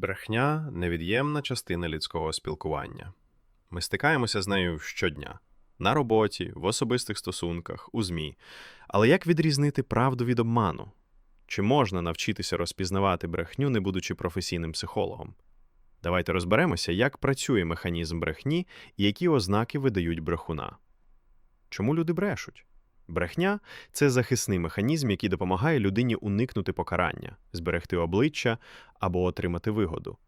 Брехня невід'ємна частина людського спілкування. Ми стикаємося з нею щодня на роботі, в особистих стосунках, у ЗМІ. Але як відрізнити правду від обману? Чи можна навчитися розпізнавати брехню, не будучи професійним психологом? Давайте розберемося, як працює механізм брехні і які ознаки видають брехуна. Чому люди брешуть? Брехня це захисний механізм, який допомагає людині уникнути покарання, зберегти обличчя або отримати вигоду.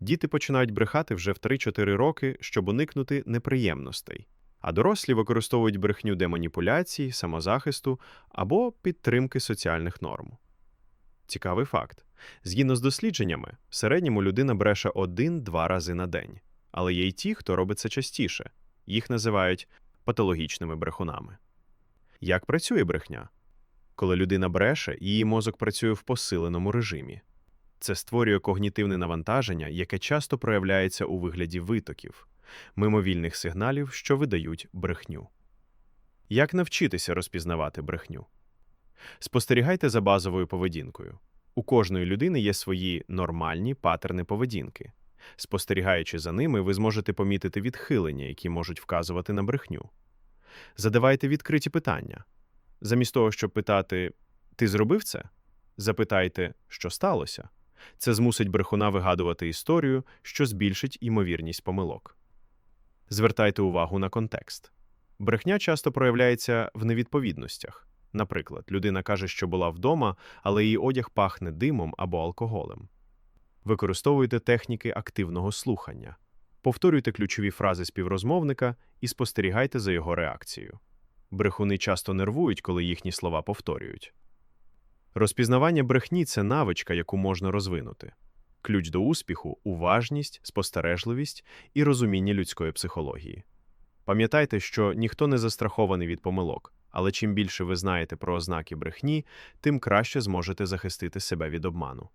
Діти починають брехати вже в 3-4 роки, щоб уникнути неприємностей, а дорослі використовують брехню для маніпуляцій, самозахисту або підтримки соціальних норм. Цікавий факт. Згідно з дослідженнями, в середньому людина бреше один-два рази на день. Але є й ті, хто робить це частіше. Їх називають патологічними брехунами. Як працює брехня? Коли людина бреше, її мозок працює в посиленому режимі. Це створює когнітивне навантаження, яке часто проявляється у вигляді витоків, мимовільних сигналів, що видають брехню. Як навчитися розпізнавати брехню? Спостерігайте за базовою поведінкою. У кожної людини є свої нормальні патерни поведінки. Спостерігаючи за ними, ви зможете помітити відхилення, які можуть вказувати на брехню. Задавайте відкриті питання. Замість того, щоб питати Ти зробив це? Запитайте, що сталося. Це змусить брехуна вигадувати історію, що збільшить ймовірність помилок. Звертайте увагу на контекст. Брехня часто проявляється в невідповідностях. Наприклад, людина каже, що була вдома, але її одяг пахне димом або алкоголем. Використовуйте техніки активного слухання. Повторюйте ключові фрази співрозмовника і спостерігайте за його реакцією. Брехуни часто нервують, коли їхні слова повторюють. Розпізнавання брехні це навичка, яку можна розвинути. Ключ до успіху уважність, спостережливість і розуміння людської психології. Пам'ятайте, що ніхто не застрахований від помилок, але чим більше ви знаєте про ознаки брехні, тим краще зможете захистити себе від обману.